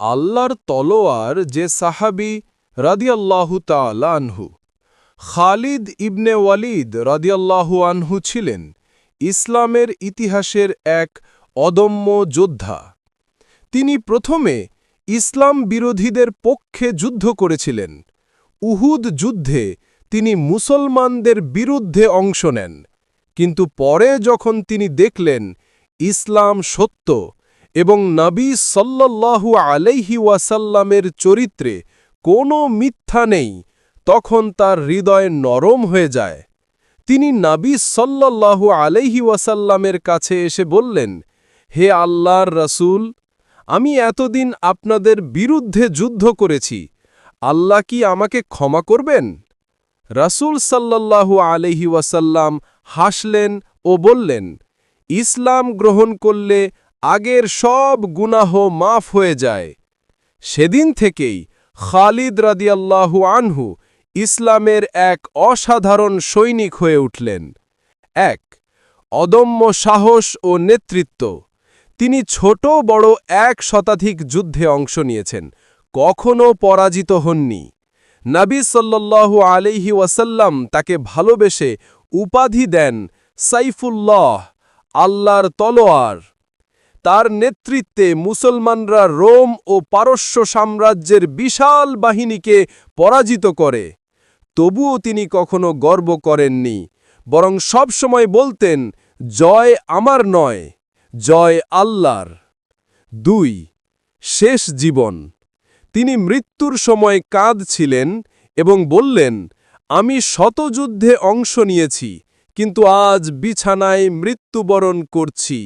আল্লাহর তলোয়ার যে সাহাবি রাদিয়াল্লাহু তাআলা আনহু। খালিদ ইবনে ওয়ালিদ রাদিয়াল্লাহু আনহু ছিলেন ইসলামের ইতিহাসের এক অদম্য যোদ্ধা। তিনি প্রথমে ইসলাম বিরোধীদের পক্ষে যুদ্ধ করেছিলেন। উহুদ যুদ্ধে তিনি মুসলমানদের বিরুদ্ধে অংশ নেন। কিন্তু পরে যখন তিনি দেখলেন ইসলাম সত্য এবং নবী সাল্লাল্লাহু আলাইহি ওয়াসাল্লামের চরিত্রে কোনো মিথ্যা নেই, তখন তার হৃদয় নরম হয়ে যায়। তিনি নাবী সাল্লাল্লাহু আলাইহি ওয়াসাল্লামের কাছে এসে বললেন, হে আল্লাহর রসূল, আমি এতদিন আপনাদের বিরুদ্ধে যুদ্ধ করেছি, আল্লাহ কি আমাকে ক্ষমা করবেন? রাসূল সাল্লাল্লাহু আলাইহি ওয়াসাল্লাম হাসলেন ও বললেন, ইসলাম গ্রহণ করলে আগের সব গুনাহ মাফ হয়ে যায়। সেদিন থেকেই খালিদ রাদিয়াল্লাহু আনহু ইসলামের এক অসাধারণ সৈনিক হয়ে উঠলেন। এক, অদম্য সাহস ও নেতৃত্ব। তিনি ছোট বড় এক শতাধিক যুদ্ধে অংশ নিয়েছেন কখনও পরাজিত হননি। নাবী সাল্লাল্লাহু আলাইহি ওয়াসাল্লাম তাকে ভালোবেসে উপাধি দেন সাইফুল্লাহ, আল্লাহর তলোয়ার। তার নেতৃত্বে মুসলমানরা রোম ও পারস্য সাম্রাজ্যের বিশাল বাহিনীকে পরাজিত করে। তবুও তিনি কখনো গর্ব করেননি, বরং সবসময় বলতেন, জয় আমার নয়, জয় আল্লাহর। দুই, শেষ জীবন। তিনি মৃত্যুর সময় কাঁদছিলেন এবং বললেন, আমি শতযুদ্ধে অংশ নিয়েছি, কিন্তু আজ বিছানায় মৃত্যুবরণ করছি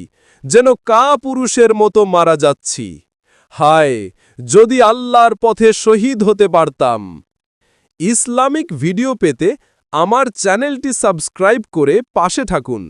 যেন কা পুরুষের মতো মারা যাচ্ছি। হায়, যদি আল্লাহর পথে শহীদ হতে পারতাম। ইসলামিক ভিডিও পেতে আমার চ্যানেলটি সাবস্ক্রাইব করে পাশে থাকুন।